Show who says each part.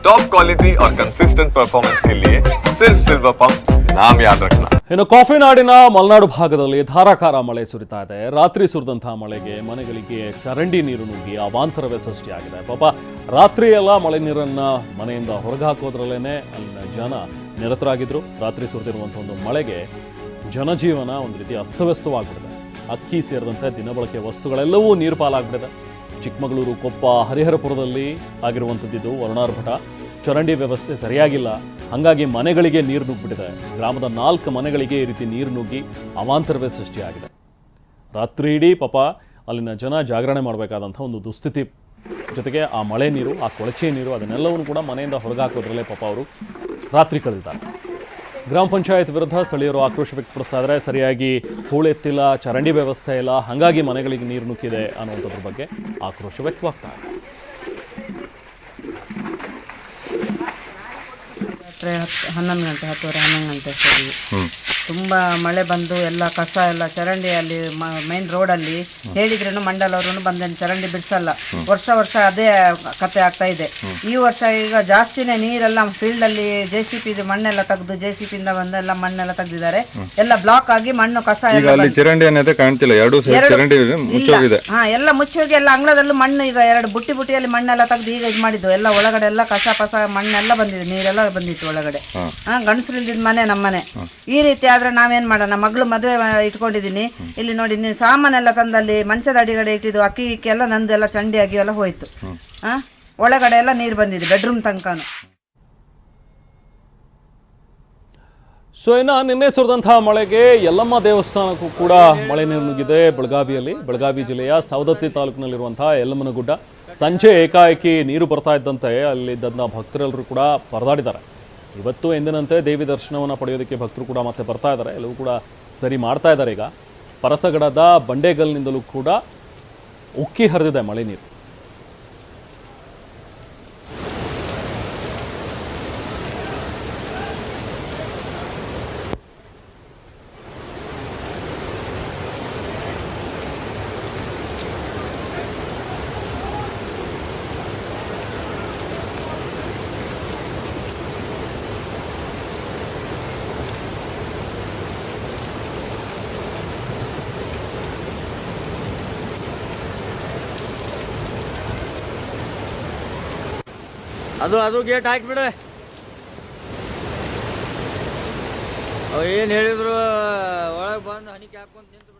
Speaker 1: Top quality और consistent performance के लिए सिर्फ सिल्वर पंप नाम याद रखना
Speaker 2: ಇನ್ನು ಕಾಫಿ ನಾಡಿನ ಮಲೆನಾಡು ಭಾಗದಲ್ಲಿ ಧಾರಾಕಾರ ಮಳೆ ಸುರಿತಾ ಇದೆ ರಾತ್ರಿ ಸುರಿದಂತಹ ಮಳೆಗೆ ಮನೆಗಳಿಗೆ ಚರಂಡಿ ನೀರು ನುಗ್ಗಿ ಅವಾಂತರವೇ ಸೃಷ್ಟಿಯಾಗಿದೆ ಪಾಪ ರಾತ್ರಿ ಎಲ್ಲ ಮಳೆ ನೀರನ್ನ ಮನೆಯಿಂದ ಹೊರಗೆ ಹಾಕೋದ್ರಲ್ಲೇನೆ ಅಲ್ಲಿನ ಜನ ನಿರತರಾಗಿದ್ರು ರಾತ್ರಿ ಸುರಿದಿರುವಂಥ ಒಂದು ಮಳೆಗೆ ಜನಜೀವನ ಒಂದು ರೀತಿ ಅಸ್ತವ್ಯಸ್ತವಾಗ್ಬಿಟ್ಟಿದೆ ಅಕ್ಕಿ ಸೇರಿದಂತೆ ದಿನಬಳಕೆ ವಸ್ತುಗಳೆಲ್ಲವೂ ನೀರು ಪಾಲಾಗ್ಬಿಟ್ಟಿದೆ ಚಿಕ್ಕಮಗಳೂರು ಕೊಪ್ಪ ಹರಿಹರಪುರದಲ್ಲಿ ಆಗಿರುವಂಥದ್ದಿದ್ದು ವರುಣಾರ್ಭಟ ಚರಂಡಿ ವ್ಯವಸ್ಥೆ ಸರಿಯಾಗಿಲ್ಲ. ಹಾಗಾಗಿ ಮನೆಗಳಿಗೆ ನೀರು ನುಗ್ಗಿಬಿಟ್ಟಿದೆ ಗ್ರಾಮದ ನಾಲ್ಕು ಮನೆಗಳಿಗೆ ಈ ರೀತಿ ನೀರು ನುಗ್ಗಿ ಅವಾಂತರವೇ ಸೃಷ್ಟಿಯಾಗಿದೆ. ರಾತ್ರಿ ಇಡೀ ಪಾಪ ಅಲ್ಲಿನ ಜನ ಜಾಗರಣೆ ಮಾಡಬೇಕಾದಂಥ ಒಂದು ದುಸ್ಥಿತಿ. ಜೊತೆಗೆ ಆ ಮಳೆ ನೀರು, ಆ ಕೊಳಚೆ ನೀರು, ಅದನ್ನೆಲ್ಲವನ್ನು ಕೂಡ ಮನೆಯಿಂದ ಹೊರಗಾಕೋದ್ರಲ್ಲೇ ಪಾಪ ಅವರು ರಾತ್ರಿ ಕಳೆದಿದ್ದಾರೆ. ಗ್ರಾಮ ಪಂಚಾಯತ್ ವಿರುದ್ಧ ಸ್ಥಳೀಯರು ಆಕ್ರೋಶ ವ್ಯಕ್ತಪಡಿಸ್ತಾ ಇದ್ದಾರೆ ಸರಿಯಾಗಿ ಹೂಳೆತ್ತಿಲ್ಲ, ಚರಂಡಿ ವ್ಯವಸ್ಥೆ ಇಲ್ಲ, ಹಾಗಾಗಿ ಮನೆಗಳಿಗೆ ನೀರು ನುಗ್ಗಿದೆ ಅನ್ನುವಂಥದ್ರ ಬಗ್ಗೆ ಆಕ್ರೋಶ ವ್ಯಕ್ತವಾಗ್ತಾ ಇದೆ.
Speaker 3: ರಾತ್ರಿ ಹತ್ತು ಹನ್ನೊಂದು ಗಂಟೆ ಹತ್ತುವರೆ ಹನ್ನೊಂದು ಗಂಟೆ ಸರಿ. ತುಂಬ ಮಳೆ ಬಂದು ಎಲ್ಲ ಕಸ ಎಲ್ಲ ಚರಂಡಿಯಲ್ಲಿ ಮೈನ್ ರೋಡಲ್ಲಿ ಹೇಳಿದ್ರೇನು ಮಂಡಲವರು ಬಂದೇನೆ ಚರಂಡಿ ಬಿಡಿಸಲ್ಲ. ವರ್ಷ ವರ್ಷ ಅದೇ ಕತೆ ಆಗ್ತಾ ಇದೆ. ಈ ವರ್ಷ ಈಗ ಜಾಸ್ತಿನೇ ನೀರೆಲ್ಲ ಫೀಲ್ಡ್ ಅಲ್ಲಿ ಜೆ ಸಿ ಪಿ ಮಣ್ಣೆಲ್ಲ ತೆಗೆದು ಜೆ ಸಿ ಪಿಯಿಂದ ಬಂದೆಲ್ಲ ಮಣ್ಣೆಲ್ಲ ತೆಗೆದಿದ್ದಾರೆ. ಎಲ್ಲ ಬ್ಲಾಕ್ ಆಗಿ ಮಣ್ಣು ಕಸ
Speaker 4: ಚರಂಡಿ ಅನ್ನೋದೇ ಕಾಣ್ತಿಲ್ಲ ಎರಡು ಚರಂಡಿ
Speaker 3: ಹಾ ಎಲ್ಲ ಮುಚ್ಚೋಗಿ ಎಲ್ಲ ಅಂಗಳದಲ್ಲೂ ಮಣ್ಣು ಈಗ ಎರಡು ಬುಟ್ಟಿ ಬುಟ್ಟಿಯಲ್ಲಿ ಮಣ್ಣೆಲ್ಲ ತೆಗೆದು ಈಗ ಇದು ಮಾಡಿದ್ದು. ಎಲ್ಲ ಒಳಗಡೆ ಎಲ್ಲ ಕಸ ಪಸ ಮಣ್ಣೆಲ್ಲ ಬಂದಿದೆ ನೀರೆಲ್ಲ ಬಂದಿತ್ತು. ಒಳಗಡೆ. ಹಾ. ನಮ್ಮ ಮನೆ ನಮ್ಮನೆ ಈ ರೀತಿ ಆದ್ರೆ ನಾವೇನ್ ಮಾಡೋಣ? ಮಗಳು ಮದುವೆ ಇಟ್ಕೊಂಡಿದೀನಿ. ಇಲ್ಲಿ ನೋಡಿ ನೀವು ಸಾಮಾನೆಲ್ಲ ತಂದಲ್ಲಿ ಮಂಚದ ಅಡಿಗಡೆ ಇಟ್ಟಿದ್ದು ಅಕ್ಕಿ ಇಕ್ಕಿ ಎಲ್ಲ ನಂದು ಎಲ್ಲ ಚಂಡಿ ಆಗಿ ಎಲ್ಲ ಹೋಯ್ತು. ಹಾ ಒಳಗಡೆ ಎಲ್ಲ ನೀರು ಬಂದಿದೆ ಬೆಡ್ರೂಮ್ ತನಕನು.
Speaker 2: ಸೊ ಇನ್ನು ನಿನ್ನೆ ಸುರಿದಂತಹ ಮಳೆಗೆ ಯಲ್ಲಮ್ಮ ದೇವಸ್ಥಾನಕ್ಕೂ ಕೂಡ ಮಳೆ ನೀರು ನುಗ್ಗಿದೆ. ಬೆಳಗಾವಿಯಲ್ಲಿ ಬೆಳಗಾವಿ ಜಿಲ್ಲೆಯ ಸವದತ್ತಿ ತಾಲೂಕಿನಲ್ಲಿರುವಂತಹ ಯಲ್ಲಮ್ಮನ ಗುಡ್ಡ. ಸಂಜೆ ಏಕಾಏಕಿ ನೀರು ಬರ್ತಾ ಇದ್ದಂತೆ ಅಲ್ಲಿದ್ದಂಥ ಭಕ್ತರೆಲ್ಲರೂ ಕೂಡ ಪರದಾಡಿದ್ದಾರೆ. ಇವತ್ತು ಎಂದಿನಂತೆ ದೇವಿ ದರ್ಶನವನ್ನು ಪಡೆಯೋದಕ್ಕೆ ಭಕ್ತರು ಕೂಡ ಮತ್ತೆ ಬರ್ತಾ ಇದ್ದಾರೆ ಎಲ್ಲವೂ ಕೂಡ ಸರಿ ಮಾಡ್ತಾ ಇದ್ದಾರೆ ಈಗ. ಪರಸಗಡದ ಬಂಡೆಗಲ್ನಿಂದಲೂ ಕೂಡ ಉಕ್ಕಿ ಹರಿದಿದೆ ಮಳೆ ನೀರು.
Speaker 5: ಅದು ಅದು ಗೇಟ್ ಹಾಕಿಬಿಡು ಏನು ಹೇಳಿದ್ರು ಒಳಗೆ ಬಂದು ಹನಿ ಹಾಕೊಂಡು ನಿಂತು